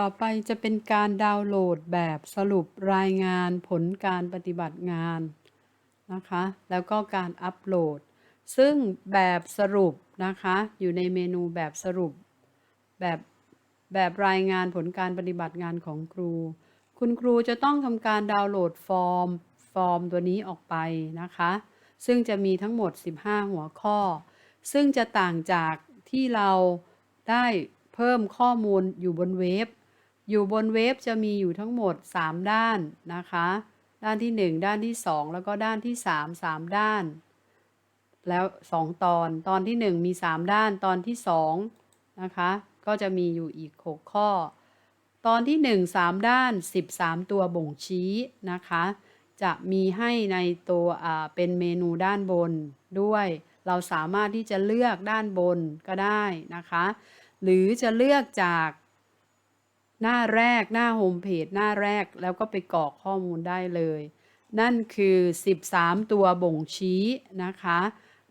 ต่อไปจะเป็นการดาวน์โหลดแบบสรุปรายงานผลการปฏิบัติงานนะคะ แล้วก็การอัปโหลด ซึ่งแบบสรุปนะคะ อยู่ในเมนูแบบสรุป แบบแบบรายงานผลการปฏิบัติงานของครู คุณครูจะต้องทำการดาวน์โหลดฟอร์ม ฟอร์มตัวนี้ออกไปนะคะ ซึ่งจะมีทั้งหมด 15 หัวข้อ ซึ่งจะต่างจากที่เราได้เพิ่มข้อมูลอยู่บนเว็บ อยู่บนเว็บจะมีอยู่ทั้งหมด 3 ด้านนะคะ ด้านที่ 1 ด้านที่ 2 แล้วก็ด้านที่ 3 3 ด้าน แล้ว 2 ตอน ตอนที่ 1 มี 3 ด้าน ตอนที่2นะคะ ก็จะมีอยู่อีก 6 ข้อ ตอนที่ 1 3 ด้าน 13 ตัวบ่งชี้นะคะ จะมีให้ในตัวเป็นเมนูด้านบนด้วย เราสามารถที่จะเลือกด้านบนก็ได้นะคะ หรือจะเลือกจาก หน้าแรกหน้าโฮมเพจหน้าแรกแล้วก็ไปกรอกข้อมูลได้เลย นั่นคือ 13 ตัวบ่งชี้นะคะ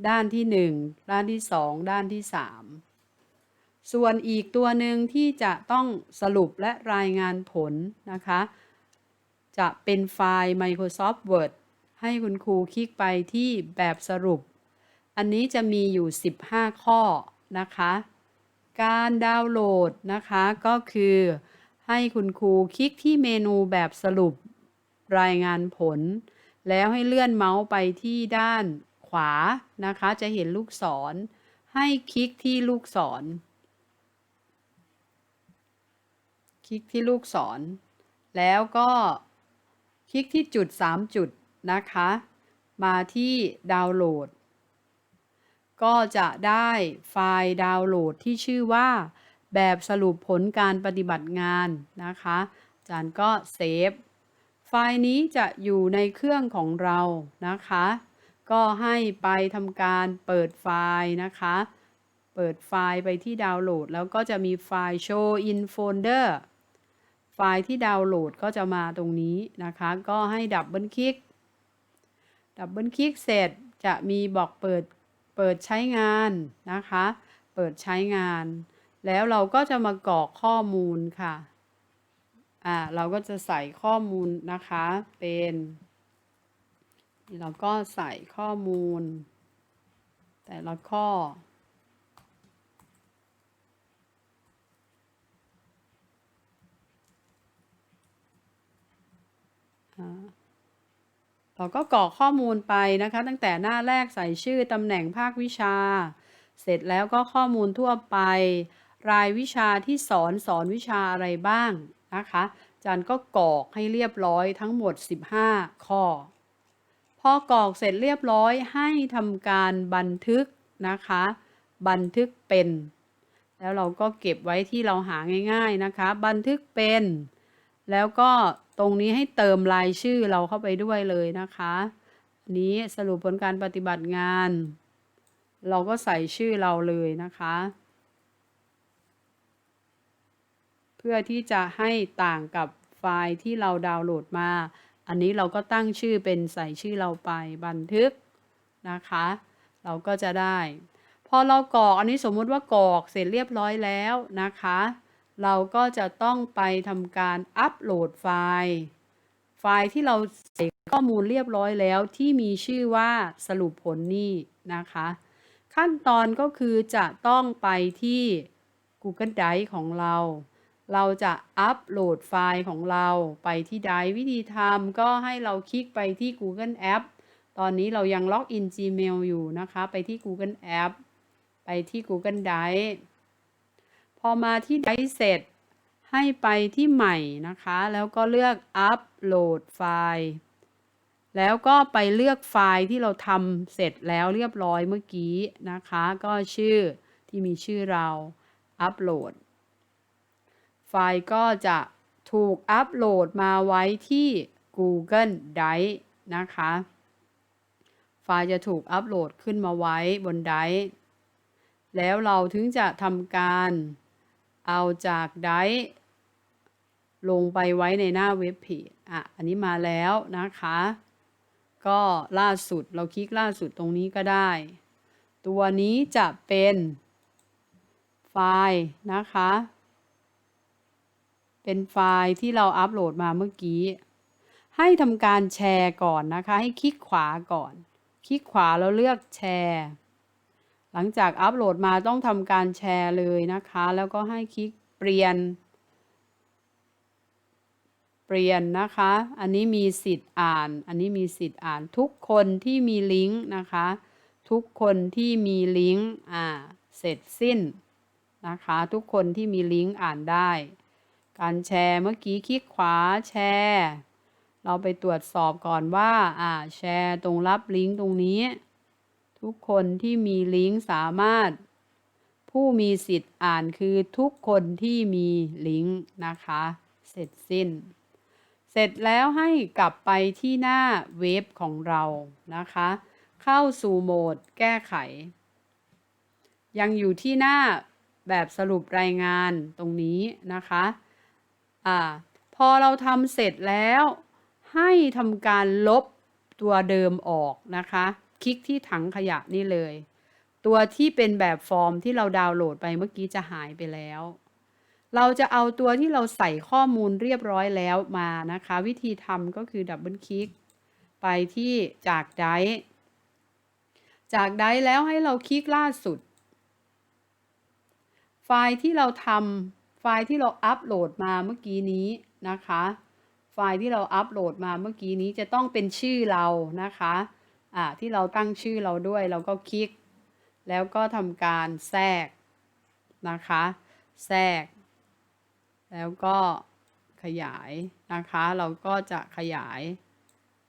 ด้านที่ 1 ด้านที่ 2 ด้านที่ 3 ส่วนอีกตัวหนึ่งที่จะต้องสรุปและรายงานผลนะคะ จะเป็นไฟล์ Microsoft Word ให้คุณครูคลิกไปที่แบบสรุป อันนี้จะมีอยู่ 15 ข้อนะคะ การดาวน์โหลดนะคะก็คือ ให้คุณครูคลิกที่เมนูแบบสรุปรายงานผล แล้วให้เลื่อนเมาส์ไปที่ด้านขวานะคะ จะเห็นลูกศร ให้คลิกที่ลูกศร คลิกที่ลูกศร แล้วก็คลิกที่จุด 3 จุดนะคะ มาที่ดาวน์โหลด ก็จะได้ไฟล์ดาวน์โหลดที่ชื่อว่า แบบสรุปผลการปฏิบัติงานนะคะอาจารย์ก็เซฟ ไฟล์นี้จะอยู่ในเครื่องของเรานะคะ ก็ให้ไปทำการเปิดไฟล์นะคะ เปิดไฟล์ไปที่ดาวน์โหลด แล้วก็จะมีไฟล์ show in folder ไฟล์ที่ดาวน์โหลดก็จะมาตรงนี้นะคะ ก็ให้ดับเบิลคลิก ดับเบิลคลิกเสร็จจะมีบอกเปิด เปิดใช้งานนะคะ เปิดใช้งาน แล้วเราก็จะมากรอกข้อมูลค่ะ อ่า เราก็จะใส่ข้อมูลนะคะ เป็นเราก็ใส่ข้อมูล แต่ละข้อ เราก็กรอกข้อมูลไปนะคะ ตั้งแต่หน้าแรกใส่ชื่อตำแหน่งภาควิชา เสร็จแล้วก็ข้อมูลทั่วไป รายวิชาที่สอนสอนวิชาอะไรบ้างนะคะอาจารย์ก็กรอกให้เรียบร้อยทั้งหมด 15 ข้อ พอกรอกเสร็จเรียบร้อยให้ทำการบันทึกนะคะ บันทึกเป็น แล้วเราก็เก็บไว้ที่เราหาง่าย ๆนะคะ บันทึกเป็น แล้วก็ตรงนี้ให้เติมรายชื่อเราเข้าไปด้วยเลยนะคะนี้สรุปผลการปฏิบัติงาน เราก็ใส่ชื่อเราเลยนะคะ พื่อที่จะให้ต่างกับไฟล์ที่เราดาวน์โหลดมา อันนี้เราก็ตั้งชื่อเป็นใส่ชื่อเราไปบันทึกนะคะ เราก็จะได้ พอเรากรอกอันนี้สมมุติว่ากรอกเสร็จเรียบร้อยแล้วนะคะ เราก็จะต้องไปทำการอัปโหลดไฟล์ ไฟล์ที่เราใส่ข้อมูลเรียบร้อยแล้วที่มีชื่อว่าสรุปผลนี่นะคะ ขั้นตอนก็คือจะต้องไปที่ Google Drive ของเรา เราจะอัปโหลดไฟล์ของเราไปที่ไดวิธีทำก็ให้เราคลิกไปที่ Google App ตอนนี้เรายังล็อกอิน Gmail อยู่นะคะ ไปที่ Google App ไปที่ Google Drive พอมาที่ Drive เสร็จ ให้ไปที่ใหม่นะคะ แล้วก็เลือกอัปโหลดไฟล์ แล้วก็ไปเลือกไฟล์ที่เราทำเสร็จแล้วเรียบร้อยเมื่อกี้นะคะ ก็ชื่อที่มีชื่อเราอัปโหลด ฟล์ก็จะถูกอัปโหลดมาไว้ที่ Google Drive นะคะ ไฟล์จะถูกอัปโหลดขึ้นมาไว้บนไดร์แล้วเราถึงจะทำการเอาจากไดร์ลงไปไว้ในหน้าเว็บเพจอะ อันนี้มาแล้วนะคะ ก็ล่าสุดเราคลิกล่าสุดตรงนี้ก็ได้ ตัวนี้จะเป็นไฟล์นะคะ เป็นไฟล์ที่เราอัปโหลดมาเมื่อกี้ ให้ทำการแชร์ก่อนนะคะ ให้คลิกขวาก่อน คลิกขวาแล้วเลือกแชร์ หลังจากอัปโหลดมาต้องทำการแชร์เลยนะคะ แล้วก็ให้คลิกเปลี่ยน เปลี่ยนนะคะ อันนี้มีสิทธิ์อ่าน อันนี้มีสิทธิ์อ่านทุกคนที่มีลิงก์นะคะ ทุกคนที่มีลิงก์อ่าเสร็จสิ้นนะคะ ทุกคนที่มีลิงก์อ่านได้ การแชร์เมื่อกี้คลิกขวาแชร์ เราไปตรวจสอบก่อนว่าอ่าแชร์ตรงรับลิงก์ตรงนี้ ทุกคนที่มีลิงก์สามารถ ผู้มีสิทธิ์อ่านคือทุกคนที่มีลิงก์นะคะ เสร็จสิ้น เสร็จแล้วให้กลับไปที่หน้าเว็บของเรานะคะ เข้าสู่โหมดแก้ไข ยังอยู่ที่หน้าแบบสรุปรายงานตรงนี้นะคะ อ่าพอเราทำเสร็จแล้ว ให้ทำการลบตัวเดิมออกนะคะ คลิกที่ถังขยะนี่เลย ตัวที่เป็นแบบฟอร์มที่เราดาวน์โหลดไปเมื่อกี้จะหายไปแล้ว เราจะเอาตัวที่เราใส่ข้อมูลเรียบร้อยแล้วมานะคะ วิธีทำก็คือดับเบิลคลิกไปที่จากไดร์จากไดร์แล้วให้เราคลิกล่าสุด ไฟล์ที่เราทำ ฟล์ที่เราอัปโหลดมาเมื่อกี้นี้นะคะ ไฟล์ที่เราอัปโหลดมาเมื่อกี้นี้จะต้องเป็นชื่อเรานะคะอ่าที่เราตั้งชื่อเราด้วยเราก็คลิก แล้วก็ทำการแทรกนะคะ แทรก แล้วก็ขยายนะคะ เราก็จะขยาย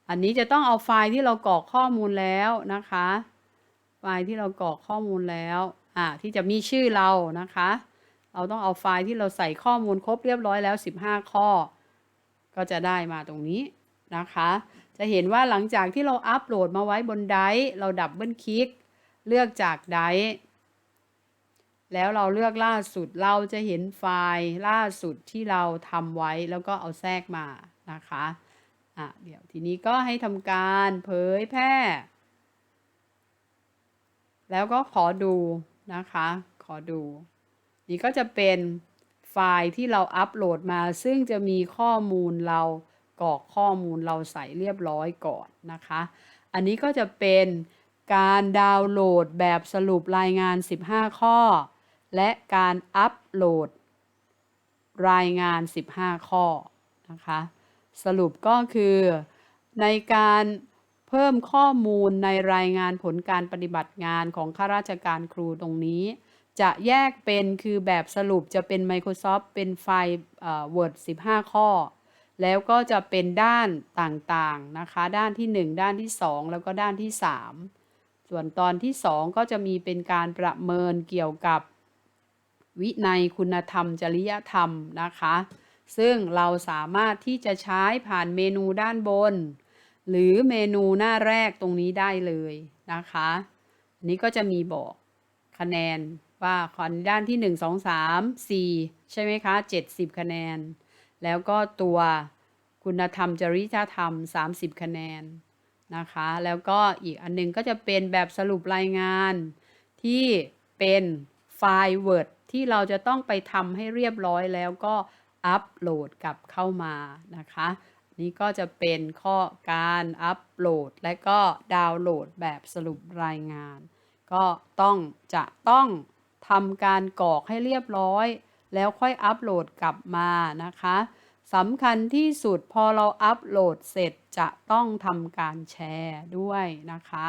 อันนี้จะต้องเอาไฟล์ที่เรากรอกข้อมูลแล้วนะคะ ไฟล์ที่เรากรอกข้อมูลแล้วอ่าที่จะมีชื่อเรานะคะ เราต้องเอาไฟล์ที่เราใส่ข้อมูลครบเรียบร้อยแล้ว 15 ข้อ ก็จะได้มาตรงนี้นะคะ จะเห็นว่าหลังจากที่เราอัปโหลดมาไว้บนไดร์เราดับเบิลคลิก เลือกจากไดร์แล้วเราเลือกล่าสุดเราจะเห็นไฟล์ล่าสุดที่เราทำไว้แล้วก็เอาแทรกมานะคะอะเดี๋ยวทีนี้ก็ให้ทำการเผยแพร่ แล้วก็ขอดูนะคะ ขอดู นี่ก็จะเป็นไฟล์ที่เราอัปโหลดมา ซึ่งจะมีข้อมูลเรากรอกข้อมูลเราใส่เรียบร้อยก่อนนะคะ อันนี้ก็จะเป็นการดาวน์โหลดแบบสรุปรายงาน 15 ข้อ และการอัปโหลดรายงาน 15 ข้อนะคะ สรุปก็คือในการเพิ่มข้อมูลในรายงานผลการปฏิบัติงานของข้าราชการครูตรงนี้ จะแยกเป็นคือแบบสรุปจะเป็น Microsoft เป็นไฟล์ Word 15 ข้อ แล้วก็จะเป็นด้านต่างๆนะคะ ด้านที่ 1 ด้านที่ 2 แล้วก็ด้านที่ 3 ส่วนตอนที่ 2 ก็จะมีเป็นการประเมินเกี่ยวกับวินัยคุณธรรม จริยธรรมนะคะ ซึ่งเราสามารถที่จะใช้ผ่านเมนูด้านบน หรือเมนูหน้าแรกตรงนี้ได้เลยนะคะ อันนี้ก็จะมีบอกคะแนน ว่าขอนด้านที่ 1 2 3 4 ใช่ไหมคะ 70 คะแนน แล้วก็ตัวคุณธรรมจริยธรรม 30 คะแนนนะคะ แล้วก็อีกอันนึงก็จะเป็นแบบสรุปรายงานที่เป็นไฟล์ Word ที่เราจะต้องไปทำให้เรียบร้อยแล้วก็อัปโหลดกลับเข้ามานะคะนี่ก็จะเป็นข้อการอัปโหลด และก็ดาวน์โหลดแบบสรุปรายงาน ก็ต้องจะต้อง ทำการกรอกให้เรียบร้อย แล้วค่อยอัปโหลดกลับมานะคะสำคัญที่สุดพอเราอัปโหลดเสร็จจะต้องทำการแชร์ด้วยนะคะ